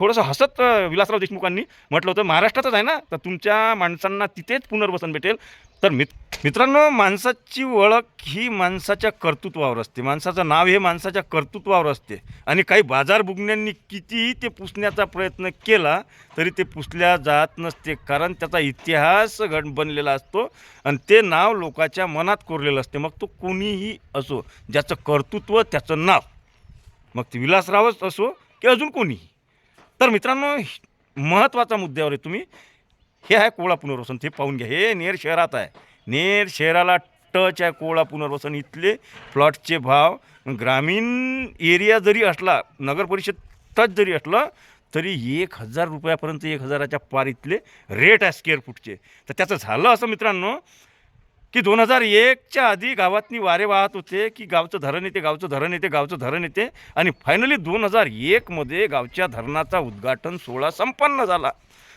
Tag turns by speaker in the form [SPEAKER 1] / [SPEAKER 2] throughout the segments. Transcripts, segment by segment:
[SPEAKER 1] थोडंसं हसत विलासराव देशमुखांनी म्हटलं होतं महाराष्ट्रातच आहे ना? तर तुमच्या माणसांना तिथेच पुनर्वसन भेटेल. तर मित मित्रांनो माणसाची ओळख ही माणसाच्या कर्तृत्वावर असते. माणसाचं नाव हे माणसाच्या कर्तृत्वावर असते. आणि काही बाजार बुगण्यांनी कितीही ते पुसण्याचा प्रयत्न केला तरी ते पुसल्या जात नसते. कारण त्याचा इतिहास घड बनलेला असतो आणि ते नाव लोकाच्या मनात कोरलेलं असते. मग तो कोणीही असो ज्याचं कर्तृत्व त्याचं नाव मग ते विलासरावच असो की अजून कोणीही. तर मित्रांनो महत्त्वाचा मुद्द्यावर आहे तुम्ही. हे आहे कोळा पुनर्वसन ते पाहून घ्या. हे नेर शहरात आहे. नेर शहराला टच आहे कोळा पुनर्वसन इथले प्लॉटचे भाव ग्रामीण एरिया जरी असला नगर परिषद टच जरी असलं तरी एक हजार रुपयापर्यंत एक हजाराच्या पार इथले रेट आहे स्क्वेअर फूटचे तर त्याचं झालं असं मित्रांनो की दोन हजार एकच्या आधी गावातनी वारे वाहत होते की गावचं धरण येते गावचं धरण येते गावचं धरण येते. आणि फायनली दोन हजार एकमध्ये गावच्या धरणाचा उद्घाटन सोहळा संपन्न झाला.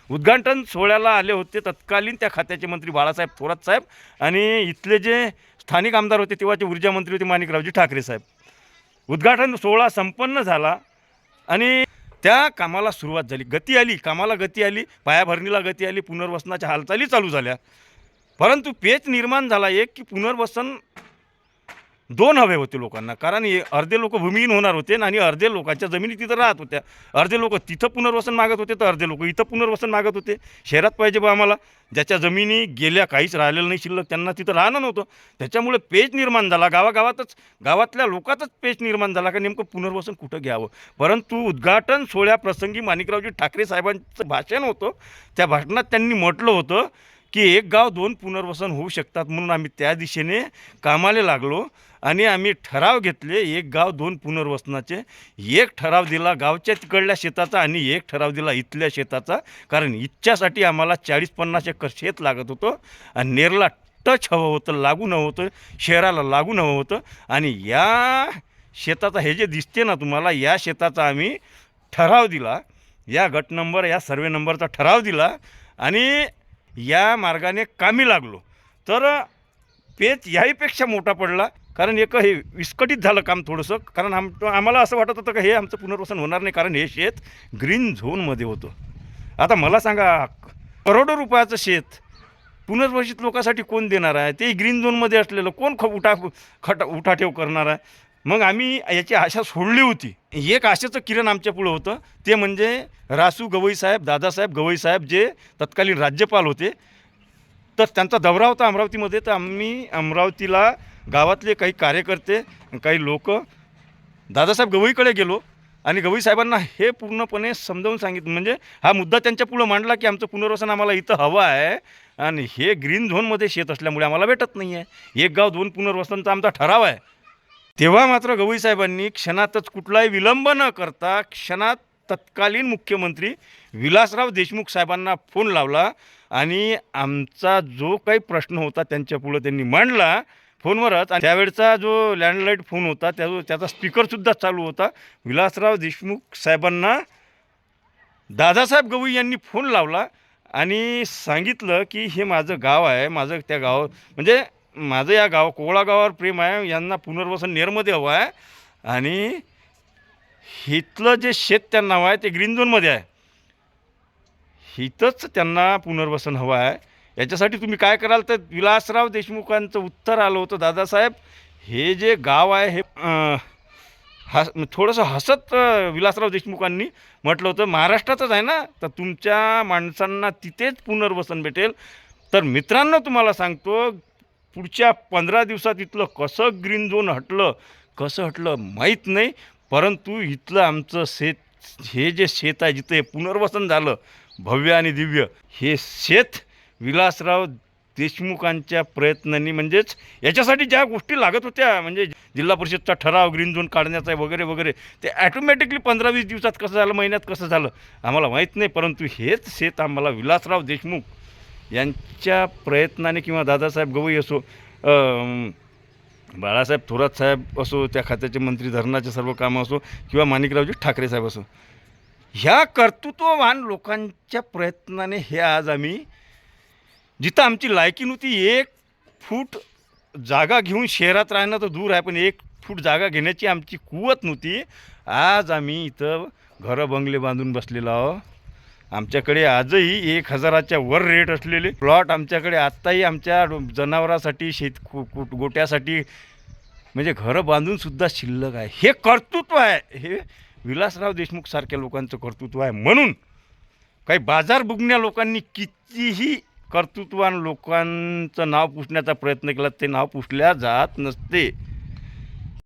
[SPEAKER 1] उद्घाटन सोहळ्याला आले होते तत्कालीन त्या खात्याचे मंत्री बाळासाहेब थोरात साहेब आणि इथले जे स्थानिक आमदार होते तेव्हाचे ऊर्जा मंत्री होते माणिकरावजी ठाकरे साहेब. उद्घाटन सोहळा संपन्न झाला आणि त्या कामाला सुरुवात झाली. गती आली कामाला गती आली पायाभरणीला गती आली पुनर्वसनाच्या हालचाली चालू झाल्या. परंतु पेच निर्माण झाला एक की पुनर्वसन दोन हवे होते लोकांना. कारण अर्धे लोक भूमिहीन होणार होते आणि अर्धे लोकांच्या जमिनी तिथं राहत होत्या. अर्धे लोक तिथं पुनर्वसन मागत होते तर अर्धे लोक इथं पुनर्वसन मागत होते. शहरात पाहिजे बा आम्हाला. ज्याच्या जमिनी गेल्या काहीच राहिलेलं नाही शिल्लक त्यांना तिथं राहणं नव्हतं. त्याच्यामुळे पेच निर्माण झाला. गावागावातच गावातल्या लोकातच पेच निर्माण झाला का नेमकं पुनर्वसन कुठं घ्यावं? परंतु उद्घाटन सोहळ्याप्रसंगी माणिकरावजी ठाकरे साहेबांचं भाषण होतं. त्या भाषणात त्यांनी म्हटलं होतं की एक गाव दोन पुनर्वसन होऊ शकतात म्हणून आम्ही त्या दिशेने कामाला लागलो आणि आम्ही ठराव घेतले एक गाव दोन पुनर्वसनाचे एक ठराव दिला गावच्या तिकडल्या शेताचा आणि एक ठराव दिला इथल्या शेताचा कारण इच्छासाठी आम्हाला चाळीस पन्नास एकर शेत लागत होतं आणि नेरला टच हवं होतं लागून हवं होतं शहराला लागून हवं होतं आणि या शेताचा हे जे दिसते ना तुम्हाला या शेताचा आम्ही ठराव दिला या गट नंबर या सर्वे नंबरचा ठराव दिला आणि या मार्गाने कामी लागलो. तर पेच याहीपेक्षा मोठा पडला. कारण एक हे विस्कटीत झालं काम थोडंसं. कारण आम आम्हाला असं वाटत होतं का हे आमचं पुनर्वसन होणार नाही. कारण हे शेत ग्रीन झोनमध्ये होतं. आता मला सांगा करोडो रुपयाचं शेत पुनर्वसित लोकांसाठी कोण देणार आहे? ते ग्रीन झोनमध्ये असलेलं कोण ख उठा खटा उठाठेव करणार आहे? मग आम्ही याची आशा सोडली होती. एक आशेचं किरण आमच्या पुढं होतं. ते म्हणजे रासू गवई साहेब दादासाहेब गवई साहेब जे तत्कालीन राज्यपाल होते. तर त्यांचा दौरा होता अमरावतीमध्ये. तर आम्ही अमरावतीला गावातले काही कार्यकर्ते काही लोक दादासाहेब गवईकडे गेलो. आणि गवई साहेबांना हे पूर्णपणे समजावून सांगितलं. म्हणजे हा मुद्दा त्यांच्या पुढं मांडला की आमचं पुनर्वसन आम्हाला इथं हवं आहे. आणि हे ग्रीन झोनमध्ये शेत असल्यामुळे आम्हाला भेटत नाही आहे एक गाव दोन पुनर्वसनचा आमचा ठराव आहे. तेव्हा मात्र गवई साहेबांनी क्षणातच कुठलाही विलंब न करता क्षणात तत्कालीन मुख्यमंत्री विलासराव देशमुख साहेबांना फोन लावला आणि आमचा जो काही प्रश्न होता त्यांच्यापुढं त्यांनी मांडला फोनवरच. आणि त्यावेळचा जो लँडलाईट फोन होता त्या त्याचा स्पीकरसुद्धा चालू होता. विलासराव देशमुख साहेबांना दादासाहेब गवई यांनी फोन लावला आणि सांगितलं की हे माझं गाव आहे माझं त्या गाव म्हणजे माझं या गाव कोवळा गावावर प्रेम आहे यांना पुनर्वसन नेरमध्ये हवं आहे. आणि हिथलं जे शेत त्यांना हवं आहे ते ग्रीन झोनमध्ये आहे. हिथंच त्यांना पुनर्वसन हवं आहे. याच्यासाठी तुम्ही काय कराल तर विलासराव देशमुखांचं उत्तर आलं होतं दादासाहेब. हे जे गाव आहे हे हस थोडंसं हसत विलासराव देशमुखांनी म्हटलं होतं. महाराष्ट्रातच आहे ना? तर तुमच्या माणसांना तिथेच पुनर्वसन भेटेल. तर मित्रांनो तुम्हाला सांगतो पुढच्या पंधरा दिवसात इथलं कसं ग्रीन झोन हटलं कसं हटलं माहीत नाही परंतु इथलं आमचं शेत हे जे शेत आहे जिथं हे पुनर्वसन झालं भव्य आणि दिव्य हे शेत विलासराव देशमुखांच्या प्रयत्नांनी म्हणजेच याच्यासाठी ज्या गोष्टी लागत होत्या म्हणजे जिल्हा परिषदचा ठराव ग्रीन झोन काढण्याचा आहे वगैरे वगैरे ते ॲटोमॅटिकली पंधरा वीस दिवसात कसं झालं महिन्यात कसं झालं आम्हाला माहीत नाही परंतु हेच शेत आम्हाला विलासराव देशमुख यांच्या प्रयत्नाने किंवा दादासाहेब गवई असो बाळासाहेब थोरात साहेब असो त्या खात्याचे मंत्री धरणाचे सर्व कामं असो किंवा माणिकरावजी ठाकरे साहेब असो ह्या कर्तृत्ववान लोकांच्या प्रयत्नाने हे आज आम्ही जिथं आमची लायकी नव्हती एक फूट जागा घेऊन शहरात राहणं तर दूर आहे पण एक फूट जागा घेण्याची आमची कुवत नव्हती. आज आम्ही इथं घरं बंगले बांधून बसलेलो आहो आमच्याकडे आजही एक हजाराच्या वर रेट असलेले प्लॉट आमच्याकडे आत्ताही आमच्या जनावरासाठी शेत कुट गोट्यासाठी म्हणजे घरं बांधून सुद्धा शिल्लक आहे. हे कर्तृत्व आहे. हे विलासराव देशमुख सारख्या लोकांचं कर्तृत्व आहे. म्हणून काही बाजार बुगण्या लोकांनी कितीही कर्तृत्वान लोकांचं नाव पुसण्याचा प्रयत्न केला ते नाव पुसल्या जात नसते.